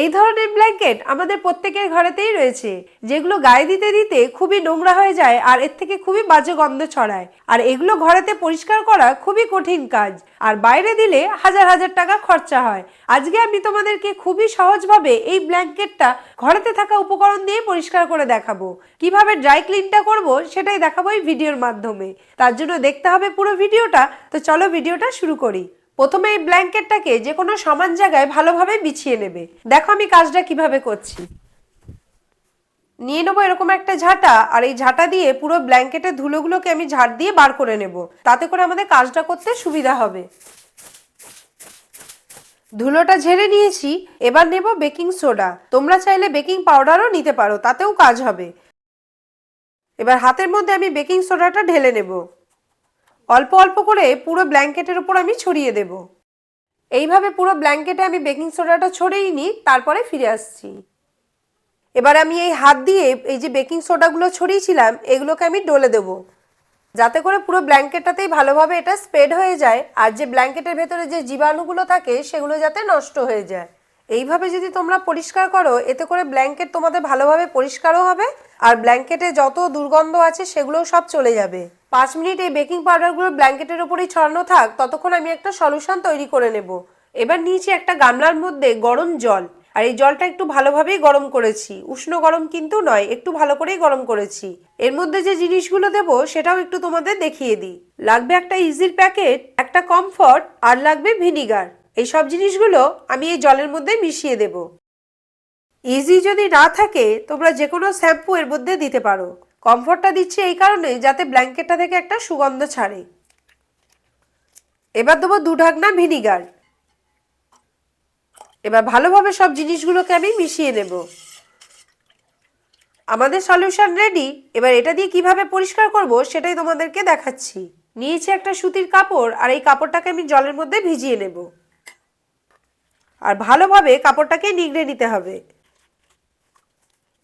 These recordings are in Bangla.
এই ধরনের ব্ল্যাঙ্কেট আমাদের প্রত্যেকের ঘরেতেই রয়েছে, যেগুলো গায়ে দিতে দিতে খুবই নোংরা হয়ে যায় আর এর থেকে খুবই বাজে গন্ধ ছড়ায়। আর এগুলো ঘরেতে পরিষ্কার করা খুবই কঠিন কাজ, আর বাইরে দিলে হাজার হাজার টাকা খরচা হয়। আজকে আমি তোমাদেরকে খুবই সহজভাবে এই ব্ল্যাঙ্কেটটা ঘরেতে থাকা উপকরণ দিয়ে পরিষ্কার করে দেখাবো। কীভাবে ড্রাই ক্লিনটা করব সেটাই দেখাবো এই ভিডিওর মাধ্যমে। তার জন্য দেখতে হবে পুরো ভিডিওটা, তো চলো ভিডিওটা শুরু করি। প্রথমে এই ব্ল্যাঙ্কেটটাকে যে কোনো সমান জায়গায় ভালোভাবে বিছিয়ে নেবে। দেখো আমি কাজটা কীভাবে করছি। নিয়ে নেব এরকম একটা ঝাঁটা, আর এই ঝাঁটা দিয়ে পুরো ব্ল্যাঙ্কেটের ধুলোগুলোকে আমি ঝাড় দিয়ে বার করে নেব। তাতে করে আমাদের কাজটা করতে সুবিধা হবে। ধুলোটা ঝেড়ে নিয়েছি, এবার নেব বেকিং সোডা। তোমরা চাইলে বেকিং পাউডারও নিতে পারো, তাতেও কাজ হবে। এবার হাতের মধ্যে আমি বেকিং সোডাটা ঢেলে নেব। অল্প অল্প করে পুরো ব্ল্যাঙ্কেটের উপর আমি ছড়িয়ে দেব। এইভাবে পুরো ব্ল্যাঙ্কেটে আমি বেকিং সোডাটা ছড়িয়ে নিই, তারপরে ফিরে আসছি। এবার আমি এই হাত দিয়ে এই যে বেকিং সোডাগুলো ছড়িয়েছিলাম, এগুলোকে আমি ডলে দেব। যাতে করে পুরো ব্ল্যাঙ্কেটটাতেই ভালোভাবে এটা স্প্রেড হয়ে যায়, আর যে ব্ল্যাঙ্কেটের ভেতরে যে জীবাণুগুলো থাকে, সেগুলো যাতে নষ্ট হয়ে যায়। এইভাবে যদি তোমরা পরিষ্কার করো, এতে করে ব্ল্যাঙ্কেট তোমাদের ভালোভাবে পরিষ্কারও হবে আর ব্ল্যাঙ্কেটে যত দুর্গন্ধ আছে সেগুলোও সব চলে যাবে। পাঁচ মিনিট এই বেকিং পাউডারগুলো ব্ল্যাঙ্কেটের উপরেই ছড়ানো থাক, ততক্ষণ আমি একটা সলিউশন তৈরি করে নেব। এবার নিয়েছি একটা গামলার মধ্যে গরম জল। আর এই জলটা একটু ভালোভাবেই গরম করেছি। উষ্ণ গরম কিন্তু নয়, একটু ভালো করেই গরম করেছি। এর মধ্যে যে জিনিসগুলো দেব, সেটাও একটু তোমাদের দেখিয়ে দিই। লাগবে একটা ইজির প্যাকেট, একটা কমফর্ট, আর লাগবে ভিনিগার। এই সব জিনিসগুলো আমি এই জলের মধ্যে মিশিয়ে দেব। ইজি যদি না থাকে, তোমরা যে কোনো শ্যাম্পু এর মধ্যে দিতে পারো। কমফর্টটা দিচ্ছি এই কারণে যাতে ব্ল্যাঙ্কেটটা থেকে একটা সুগন্ধ ছাড়ে। এবার দেবো দু ঢাকনা ভিনিগার এবার ভালোভাবে সব জিনিসগুলোকে আমি মিশিয়ে নেব। আমাদের সলিউশন রেডি এবার এটা দিয়ে কীভাবে পরিষ্কার করব সেটাই তোমাদেরকে দেখাচ্ছি। নিয়েছি একটা সুতির কাপড় আর এই কাপড়টাকে আমি জলের মধ্যে ভিজিয়ে নেব। আর ভালোভাবে কাপড়টাকে নিগড়ে নিতে হবে।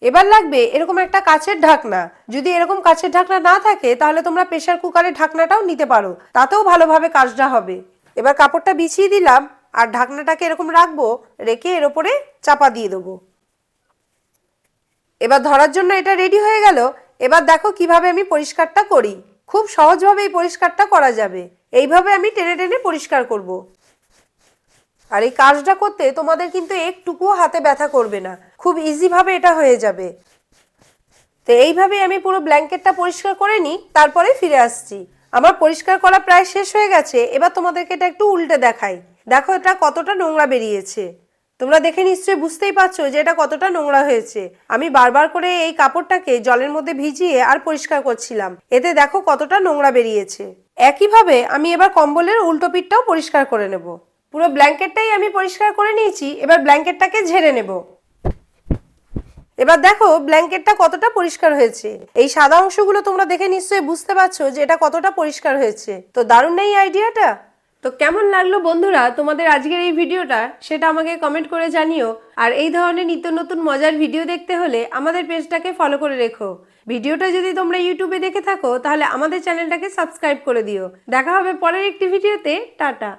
এবার লাগবে এরকম একটা কাচের ঢাকনা। যদি এরকম কাচের ঢাকনা না থাকে, তাহলে তোমরা প্রেশার কুকারের ঢাকনাটাও নিতে পারো। তাতেও ভালোভাবে কাজটা হবে। এবার কাপড়টা বিছিয়ে দিলাম আর ঢাকনাটাকে এরকম রাখব, রেখে এর ওপরে চাপা দিয়ে দেবো। এবার ধরার জন্য এটা রেডি হয়ে গেল। এবার দেখো কীভাবে আমি পরিষ্কারটা করি। খুব সহজভাবে এই পরিষ্কারটা করা যাবে। এইভাবে আমি টেনে টেনে পরিষ্কার করব। আর এই কাজটা করতে তোমাদের কিন্তু একটুকুও হাতে ব্যথা করবে না। খুব ইজিভাবে এটা হয়ে যাবে। তো এইভাবে আমি পুরো ব্ল্যাঙ্কেটটা পরিষ্কার করে নিই, তারপরে ফিরে আসছি। আমার পরিষ্কার করা প্রায় শেষ হয়ে গেছে, এবার তোমাদেরকে এটা একটু উল্টে দেখাই। দেখো এটা কতটা নোংরা বেরিয়েছে। তোমরা দেখে নিশ্চয়ই বুঝতেই পারছ যে এটা কতটা নোংরা হয়েছে। আমি বারবার করে এই কাপড়টাকে জলের মধ্যে ভিজিয়ে আর পরিষ্কার করছিলাম। এতে দেখো কতটা নোংরা বেরিয়েছে। একইভাবে আমি এবার কম্বলের উল্টো পিঠটাও পরিষ্কার করে নেব। পুরো ব্ল্যাঙ্কেটটাই আমি পরিষ্কার করে নিয়েছি, এবার ব্ল্যাঙ্কেটটাকে ঝেড়ে নেব। এবার দেখো, ব্ল্যাঙ্কেটটা কতটা পরিষ্কার হয়েছে। এই সাদা অংশগুলো তোমরা দেখে নিশ্চয়ই বুঝতে পারছ যে এটা কতটা পরিষ্কার হয়েছে। তো দারুণ নেই আইডিয়াটা তো কেমন লাগল বন্ধুরা তোমাদের আজকের এই ভিডিওটা সেটা আমাকে কমেন্ট করে জানিও। আর এই ধরনের নিত্য নতুন মজার ভিডিও দেখতে হলে আমাদের পেজটাকে ফলো করে রেখো। ভিডিওটা যদি তোমরা ইউটিউবে দেখে থাকো, তাহলে আমাদের চ্যানেলটাকে সাবস্ক্রাইব করে দিও। দেখা হবে পরের একটি ভিডিওতে টাটা।